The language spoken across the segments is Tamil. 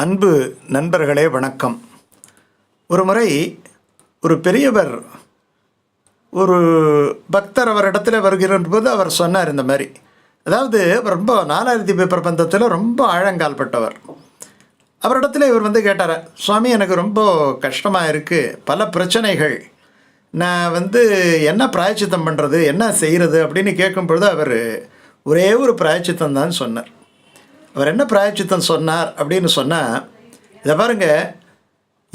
அன்பு நண்பர்களே வணக்கம். ஒரு முறை ஒரு பெரியவர் ஒரு பக்தர் அவரிடத்துல வருகிற போது அவர் சொன்னார் இந்த மாதிரி. அதாவது ரொம்ப நாலாயிரத்தி பிரபந்தத்தில் ரொம்ப ஆழங்கால்பட்டவர் அவரிடத்துல இவர் வந்து கேட்டார் சுவாமி எனக்கு ரொம்ப கஷ்டமாக இருக்குது பல பிரச்சனைகள். நான் வந்து என்ன பிராயச்சித்தம் பண்ணுறது என்ன செய்கிறது அப்படின்னு கேட்கும் பொழுது அவர் ஒரே ஒரு பிராயச்சித்தம் தான் சொன்னார். அவர் என்ன பிராயச்சித்தம் சொன்னார் அப்படின்னு சொன்னால் இதை பாருங்க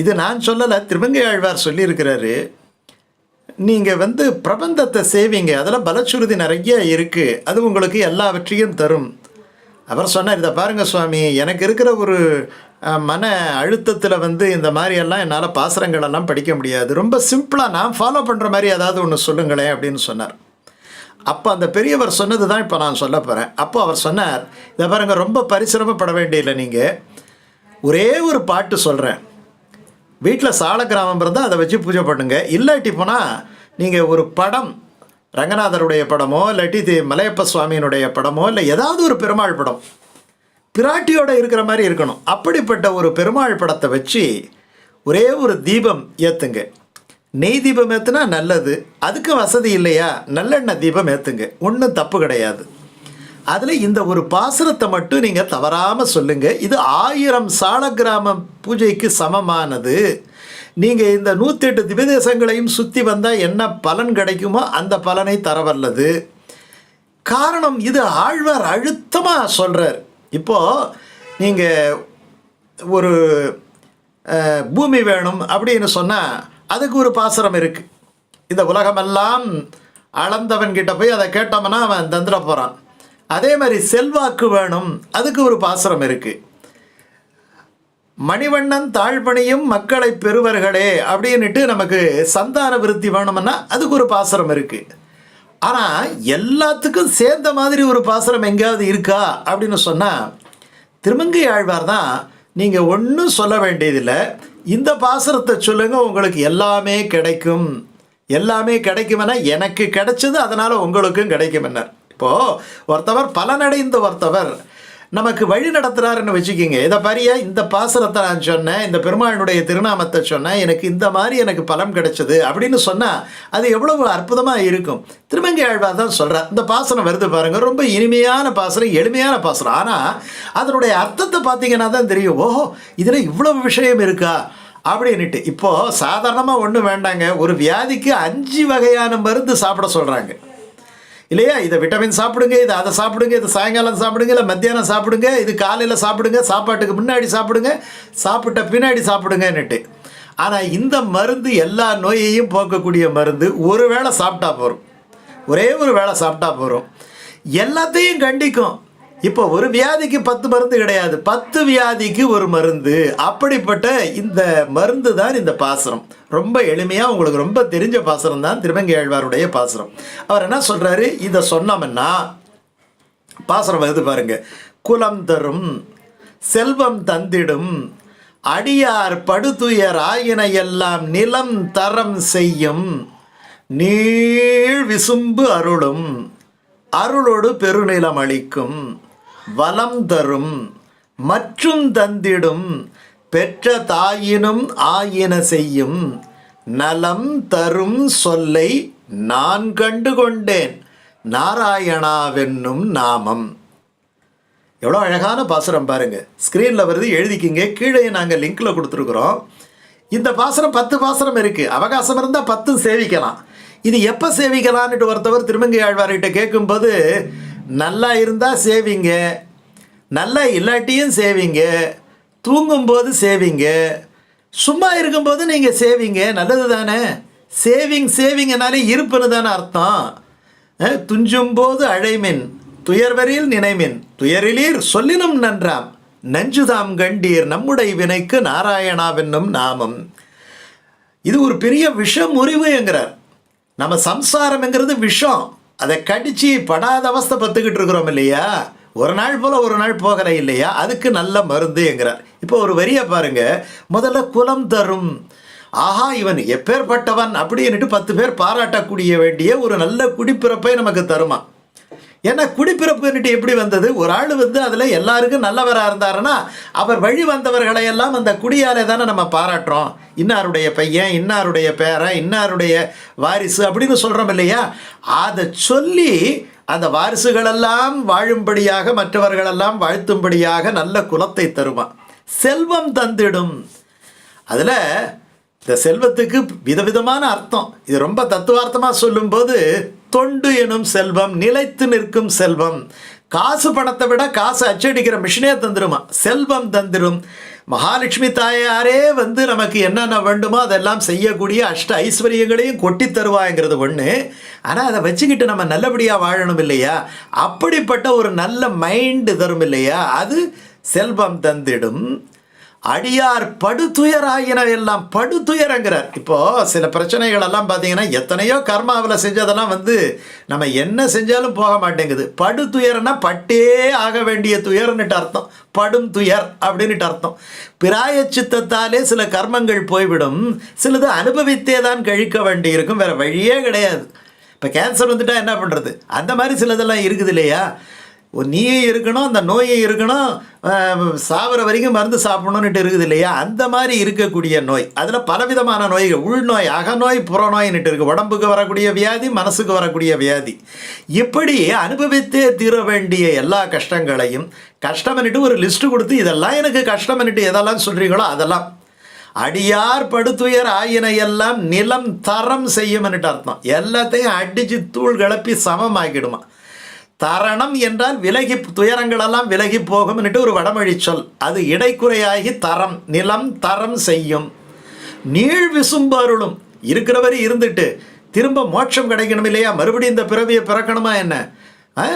இது நான் சொல்லலை திருமங்கை ஆழ்வார் சொல்லியிருக்கிறாரு நீங்கள் வந்து பிரபந்தத்தை செய்வீங்க அதில் பலச்சுறுதி நிறைய இருக்குது அது உங்களுக்கு எல்லாவற்றையும் தரும். அவர் சொன்னார் இதை பாருங்கள் சுவாமி எனக்கு இருக்கிற ஒரு மன அழுத்தத்தில் வந்து இந்த மாதிரியெல்லாம் என்னால் பாசுரங்களெல்லாம் படிக்க முடியாது. ரொம்ப சிம்பிளாக நான் ஃபாலோ பண்ணுற மாதிரி ஏதாவது ஒன்று சொல்லுங்களேன் அப்படின்னு சொன்னார். அப்போ அந்த பெரியவர் சொன்னது தான் இப்போ நான் சொல்ல போகிறேன் அப்போ அவர் சொன்னார் இதை பாருங்க ரொம்ப பரிசிரமப்பட வேண்டியதில்லை நீங்கள் ஒரே ஒரு பாட்டு சொல்கிறேன் வீட்டில் சால கிராமம் இருந்தால் அதை வச்சு பூஜை பண்ணுங்க. இல்லாட்டி போனால் நீங்கள் ஒரு படம் ரங்கநாதருடைய படமோ இல்லாட்டி இது மலையப்ப சுவாமியினுடைய படமோ இல்லை ஏதாவது ஒரு பெருமாள் படம் பிராட்டியோட இருக்கிற மாதிரி இருக்கணும். அப்படிப்பட்ட ஒரு பெருமாள் படத்தை வச்சு ஒரே ஒரு தீபம் ஏற்றுங்க நெய் தீபம் ஏற்றுனா நல்லது. அதுக்கு வசதி இல்லையா? நல்லெண்ணெய் தீபம் ஏற்றுங்க ஒன்றும் தப்பு கிடையாது. அதில் இந்த ஒரு பாசுரத்தை மட்டும் நீங்கள் தவறாமல் சொல்லுங்கள் இது ஆயிரம் சாலக்கிராம பூஜைக்கு சமமானது. நீங்கள் இந்த நூற்றி எட்டு திவ்யதேசங்களையும் சுற்றி வந்தால் என்ன பலன் கிடைக்குமோ அந்த பலனை தரவல்லது காரணம் இது ஆழ்வார் அழுத்தமாக சொல்கிறார் இப்போது நீங்கள் ஒரு பூமி வேணும் அப்படின்னு சொன்னால் அதுக்கு ஒரு பாசுரம் இருக்குது இந்த உலகமெல்லாம் அளந்தவன் கிட்ட போய் அதை கேட்டோம்னா அவன் தந்துட போகிறான் அதே மாதிரி செல்வாக்கு வேணும். அதுக்கு ஒரு பாசுரம் இருக்குது மணிவண்ணன் தாழ்பணியும் மக்களை பெறுவர்களே அப்படின்னுட்டு நமக்கு சந்தான விருத்தி வேணும்னா அதுக்கு ஒரு பாசுரம் இருக்குது ஆனால் எல்லாத்துக்கும் சேர்ந்த மாதிரி ஒரு பாசுரம் எங்கேயாவது இருக்கா அப்படின்னு சொன்னால் திருமங்கை ஆழ்வார் தான் நீங்கள் ஒன்றும் சொல்ல வேண்டியதில்லை. இந்த பாசுரத்தை சொல்லுங்கள் உங்களுக்கு எல்லாமே கிடைக்கும். எல்லாமே கிடைக்குமென்னா எனக்கு கிடைச்சது அதனால் உங்களுக்கும் கிடைக்கும் என்ன இப்போது ஒருத்தவர் பலனடைந்த ஒருத்தவர் நமக்கு வழி நடத்துகிறாருன்னு வச்சுக்கிங்க. இதை பாரியா இந்த பாசனத்தை நான் சொன்னேன் இந்த பெருமாளுடைய திருநாமத்தை சொன்னேன் எனக்கு இந்த மாதிரி எனக்கு பலம் கிடைச்சது அப்படின்னு சொன்னால் அது எவ்வளவு அற்புதமாக இருக்கும். திருமங்கை ஆழ்வார் தான் சொல்கிறார் இந்த பாசனம் வருது பாருங்கள் ரொம்ப இனிமையான பாசனம் எளிமையான பாசனம். ஆனால் அதனுடைய அர்த்தத்தை பார்த்தீங்கன்னா தான் தெரியும். ஓஹோ இதில் இவ்வளவு விஷயம் இருக்கா? அப்படின்னுட்டு இப்போது சாதாரணமாக ஒன்றும் வேண்டாங்க ஒரு வியாதிக்கு அஞ்சு வகையான மருந்து சாப்பிட சொல்கிறாங்க இல்லையா? இதை விட்டமின் சாப்பிடுங்க இது அதை சாப்பிடுங்க இது சாயங்காலம் சாப்பிடுங்க இல்லை மத்தியானம் சாப்பிடுங்க இது காலையில் சாப்பிடுங்க சாப்பாட்டுக்கு முன்னாடி சாப்பிடுங்க சாப்பிட்ட பின்னாடி சாப்பிடுங்கன்னுட்டு. ஆனால் இந்த மருந்து எல்லா நோயையும் போக்கக்கூடிய மருந்து ஒரு வேளை சாப்பிட்டா போதும் ஒரே ஒரு வேளை சாப்பிட்டா போதும் எல்லாத்தையும் கண்டிக்கும். இப்போ ஒரு வியாதிக்கு பத்து மருந்து கிடையாது. பத்து வியாதிக்கு ஒரு மருந்து. அப்படிப்பட்ட இந்த மருந்து தான் இந்த பாசனம். ரொம்ப எளிமையாக உங்களுக்கு ரொம்ப தெரிஞ்ச பாசனம் தான் திருமங்கேழ்வாருடைய பாசனம். அவர் என்ன சொல்கிறாரு இதை சொன்னோம்னா பாசனம் வருது பாருங்க. குலம் தரும் செல்வம் தந்திடும் அடியார் படுதுயர் ஆயின எல்லாம் நிலம் தரம் செய்யும் நீழ் விசும்பு அருளும் அருளோடு பெருநிலம் அளிக்கும். வலம் தரும் மற்றும் தந்திடும் பெற்ற தாயினும் ஆயின செய்யும் நலம் தரும் சொல்லை நான் கண்டு கொண்டேன் நாராயணாவென்னும் நாமம். எவ்வளோ அழகான பாசுரம் பாருங்கள் ஸ்க்ரீனில் வருது எழுதிக்கிங்க. கீழே நாங்கள் லிங்க்கில் கொடுத்துருக்குறோம். இந்த பாசனம் பத்து பாசனம் இருக்குது அவகாசம் இருந்தால் பத்தும் சேவிக்கலாம். இது எப்போ சேவிக்கலான்ட்டு ஒருத்தவர் திருமங்கை ஆழ்வார்கிட்ட கேட்கும்போது நல்லா இருந்தால் சேவிங்க. நல்லா இல்லாட்டியும் சேவிங்க. தூங்கும்போது சேவிங்க. சும்மா இருக்கும்போது நீங்கள் சேவிங்க. நல்லது தானே. சேவிங் சேவிங்கனாலே இருப்புன்னு தானே அர்த்தம். துஞ்சும் போது அழைமின் துயர்வரில் நினைமின். துயரிலீர் சொல்லினும் நன்றாம். நஞ்சுதாம் கண்டீர் நம்முடைய வினைக்கு நாராயணாவென்னும் நாமம். இது ஒரு பெரிய விஷ முறிவுங்கிறார் நம்ம சம்சாரம்ங்கிறது விஷம். அதை கடித்து படாத அவஸ்தை பத்துக்கிட்டு இருக்கிறோம் இல்லையா? ஒரு நாள் போல் ஒரு நாள் போகலை இல்லையா? அதுக்கு நல்ல மருந்து என்கிறார். இப்போ ஒரு வரியை பாருங்க. முதல்ல குலம் தரும். ஆஹா இவன் எப்பேற்பட்டவன்? அப்படின்னுட்டு பத்து பேர் பாராட்டக்கூடிய வேண்டிய ஒரு நல்ல குடிப்பிறப்பை நமக்கு தருமா? ஏன்னா குடிப்பிறப்புன்னுட்டு எப்படி வந்தது? ஒரு ஆள் வந்து அதில் எல்லாருக்கும் நல்லவராக இருந்தாருன்னா அவர் வழி வந்தவர்களை எல்லாம் அந்த குடியாலே தானே நம்ம பாராட்டுறோம். இன்னாருடைய பையன் இன்னாருடைய பேரன் இன்னாருடைய வாரிசு அப்படின்னு சொல்கிறோம் இல்லையா? அதை சொல்லி அந்த வாரிசுகளெல்லாம் வாழும்படியாக மற்றவர்களெல்லாம் வாழ்த்தும்படியாக நல்ல குலத்தை தருவான் செல்வம் தந்திடும். அதில் இந்த செல்வத்துக்கு விதவிதமான அர்த்தம். இது ரொம்ப தத்துவார்த்தமாக சொல்லும்போது தொண்டு எனும் செல்வம் நிலைத்து நிற்கும் செல்வம். காசு பணத்தை விட காசு அச்சடிக்கிற மிஷினே தந்துருமா? செல்வம் தந்துடும் மகாலட்சுமி தாயாரே வந்து நமக்கு என்னென்ன வேண்டுமோ அதெல்லாம் செய்யக்கூடிய அஷ்ட ஐஸ்வர்யங்களையும் கொட்டி தருவாங்கிறது ஒன்று ஆனால் அதை வச்சுக்கிட்டு நம்ம நல்லபடியாக வாழணும் இல்லையா? அப்படிப்பட்ட ஒரு நல்ல மைண்டு தரும் இல்லையா? அது செல்வம் தந்திடும். அடியார் படுதுயராயின எல்லாம் படுதுயரங்கிறார். இப்போ சில பிரச்சனைகள் எல்லாம் பார்த்தீங்கன்னா எத்தனையோ கர்மாவில் செஞ்சதெல்லாம் வந்து நம்ம என்ன செஞ்சாலும் போக மாட்டேங்குது. படுதுயர்னா பட்டே ஆக வேண்டிய துயர்னுட்டு அர்த்தம். படும் துயர் அப்படின்னுட்டு அர்த்தம். பிராயச்சித்தத்தாலே சில கர்மங்கள் போய்விடும். சிலது அனுபவித்தே தான் கழிக்க வேண்டியிருக்கும். வேறு வழியே கிடையாது. இப்போ கேன்சர் வந்துட்டா என்ன பண்ணுறது அந்த மாதிரி சிலதெல்லாம் இருக்குது இல்லையா? நீயே இருக்கணும் அந்த நோயை இருக்கணும் சாவர வரைக்கும் மருந்து சாப்பிடணுன்னுட்டு இருக்குது இல்லையா? அந்த மாதிரி இருக்கக்கூடிய நோய். அதில் பலவிதமான நோய்கள். உள்நோய் அகநோய் புறநோய்ன்னுட்டு இருக்குது உடம்புக்கு வரக்கூடிய வியாதி மனசுக்கு வரக்கூடிய வியாதி. இப்படி அனுபவித்தே தீர வேண்டிய எல்லா கஷ்டங்களையும் கஷ்டம்னுட்டு ஒரு லிஸ்ட்டு கொடுத்து இதெல்லாம் எனக்கு கஷ்டம்னுட்டு எதெல்லாம் சொல்கிறீங்களோ அதெல்லாம். அடியார் படுத்துயர் ஆயின எல்லாம் நிலம் தரம் செய்யும்னுட்டு அர்த்தம். எல்லாத்தையும் அடித்து தூள் கிளப்பி சமமாக்கிடுமா? தரணம் என்றால் விலகி துயரங்களெல்லாம் விலகி போகும்னுட்டு ஒரு வடமொழி சொல். அது இடைக்குறையாகி தரம் நிலம் தரம் செய்யும். நீள் விசும்பு அருளும். இருக்கிறவரை இருந்துட்டு திரும்ப மோட்சம் கிடைக்கணும் இல்லையா? மறுபடியும் இந்த பிறவியை பிறக்கணுமா என்ன? ஆ?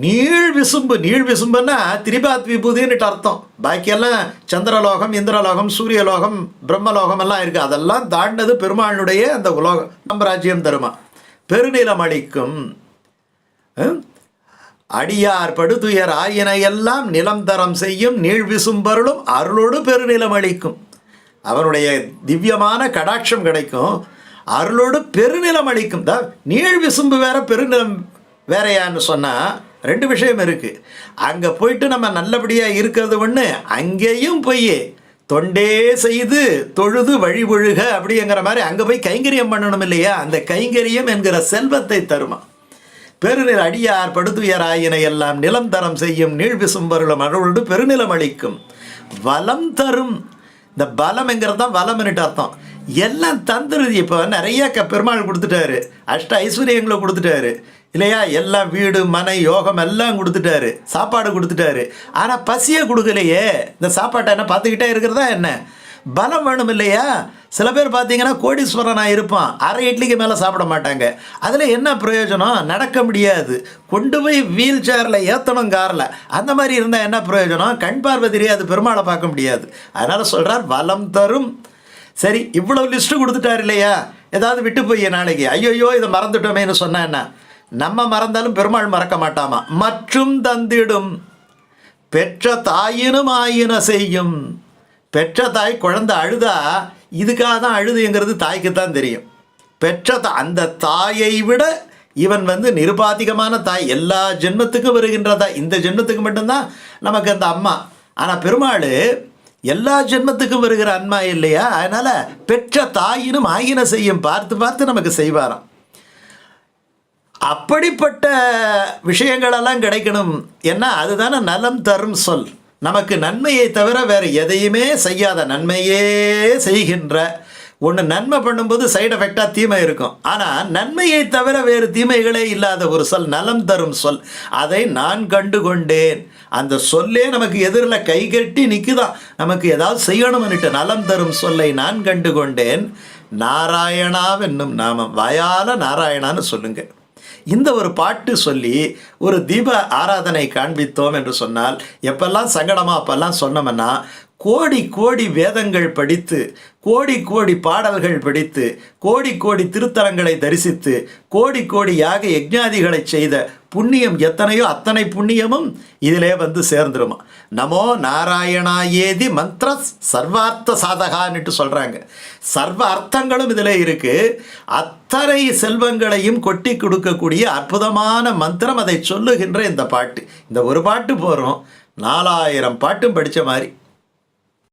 விசும்பு நீழ் விசும்புன்னா திரிபாத் விபூதின்னுட்டு அர்த்தம். பாக்கியெல்லாம் சந்திரலோகம் இந்திரலோகம் சூரியலோகம் பிரம்மலோகம் எல்லாம் இருக்குது அதெல்லாம் தாண்டது பெருமாளுடைய அந்த உலோகம் ராஜ்யம் தருமா? பெருநிலம் அளிக்கும். அடியார் படுதுயர் ஆயின எல்லாம் நிலம் தரம் செய்யும் நீள் விசும்பருளும் அருளோடு பெருநிலம் அளிக்கும். அவனுடைய திவ்யமான கடாட்சம் கிடைக்கும். அருளோடு பெருநிலம் அளிக்கும். தான் நீள் விசும்பு வேற பெருநிலம் வேறையான்னு சொன்னால் ரெண்டு விஷயம் இருக்குது அங்கே போயிட்டு நம்ம நல்லபடியாக இருக்கிறது ஒன்று அங்கேயும் போய் தொண்டே செய்து தொழுது வழிபொழுக அப்படிங்கிற மாதிரி அங்கே போய் கைங்கரியம் பண்ணணும் இல்லையா? அந்த கைங்கரியம் என்கிற செல்வத்தை தருமா? பெருநில அடியார் படுதுயராயினை எல்லாம் நிலம் தரம் செய்யும் நீள் விசும்பருளும் அருளோடு பெருநிலம் அளிக்கும். வலம் தரும். இந்த பலம்ங்கிறது தான் வலம்னுட்டு அர்த்தம். எல்லாம் தந்துருது. இப்போ நிறைய க பெருமாள் கொடுத்துட்டாரு. அஷ்ட ஐஸ்வர்யங்களை கொடுத்துட்டாரு. இல்லையா? எல்லாம் வீடு மனை யோகம் எல்லாம் கொடுத்துட்டாரு. சாப்பாடு கொடுத்துட்டாரு. ஆனால் பசியை கொடுக்கலையே. இந்த சாப்பாட்டை என்ன பார்த்துக்கிட்டே இருக்கிறதா என்ன? பலம் வேணும் இல்லையா சில பேர் பார்த்தீங்கன்னா கோடீஸ்வரனாக இருப்பான். அரை இட்லிக்கு மேலே சாப்பிட மாட்டாங்க. அதில் என்ன பிரயோஜனம்? நடக்க முடியாது. கொண்டு போய் வீல் சேரில் ஏற்றணும் காரில். அந்த மாதிரி இருந்தால் என்ன பிரயோஜனம்? கண் பார்வை தெரியாது பெருமாளை பார்க்க முடியாது. அதனால் சொல்கிறார் வலம் தரும். சரி இவ்வளோ லிஸ்ட்டு கொடுத்துட்டார் இல்லையா? ஏதாவது விட்டு போய் நாளைக்கு. ஐயோயோ இதை மறந்துட்டோமேன்னு சொன்னா என்ன? நம்ம மறந்தாலும் பெருமாள் மறக்க மாட்டாமா? மற்றும் தந்திடும். பெற்ற தாயினும் ஆயின செய்யும். பெற்ற தாய் குழந்தை அழுதா இதுக்காக தான் அழுதுங்கிறது தாய்க்கு தான் தெரியும். பெற்ற தா அந்த தாயை விட இவன் வந்து நிருபாதிகமான தாய். எல்லா ஜென்மத்துக்கும் வருகின்ற தாய். இந்த ஜென்மத்துக்கு மட்டும்தான் நமக்கு அந்த அம்மா. ஆனால் பெருமாள் எல்லா ஜென்மத்துக்கும் வருகிற அன்மா இல்லையா? அதனால் பெற்ற தாயினும் ஆயின செய்யும் பார்த்து பார்த்து நமக்கு செய்வாராம். அப்படிப்பட்ட விஷயங்களெல்லாம் கிடைக்கணும். ஏன்னா அதுதானே நலம் தரும் சொல். நமக்கு நன்மையை தவிர வேறு எதையுமே செய்யாத நன்மையே செய்கின்ற ஒன்று நன்மை பண்ணும்போது சைடு எஃபெக்டாக தீமை இருக்கும். ஆனால் நன்மையை தவிர வேறு தீமைகளே இல்லாத ஒரு சொல் நலம் தரும் சொல். அதை நான் கண்டு கொண்டேன் அந்த சொல்லே நமக்கு எதிரில் கைகட்டி நிற்குதான் நமக்கு ஏதாவது செய்யணும்னுட்டு நலம் தரும் சொல்லை நான் கண்டு கொண்டேன் நாராயணாவென்னும் நாமம். வயால நாராயணான்னு சொல்லுங்கள் இந்த ஒரு பாட்டு சொல்லி ஒரு தீப ஆராதனை காண்பித்தோம் என்று சொன்னால் எப்பெல்லாம் சங்கடமா அப்பெல்லாம் சொன்னோம்னா கோடி கோடி வேதங்கள் படித்து கோடி கோடி பாடல்கள் படித்து கோடி கோடி திருத்தலங்களை தரிசித்து கோடி கோடி யாக யஜ்ஞாதிகளை செய்த புண்ணியம் எத்தனையோ அத்தனை புண்ணியமும் இதிலே வந்து சேர்ந்துருமா. நமோ நாராயணா ஏதி மந்திர சர்வார்த்த சாதகான்னுட்டு சொல்கிறாங்க சர்வ அர்த்தங்களும் இதில் இருக்குது அத்தனை செல்வங்களையும் கொட்டி கொடுக்கக்கூடிய அற்புதமான மந்திரம் அதை சொல்லுகின்ற இந்த பாட்டு. இந்த ஒரு பாட்டு போகிறோம் நாலாயிரம் பாட்டும் படித்த மாதிரி.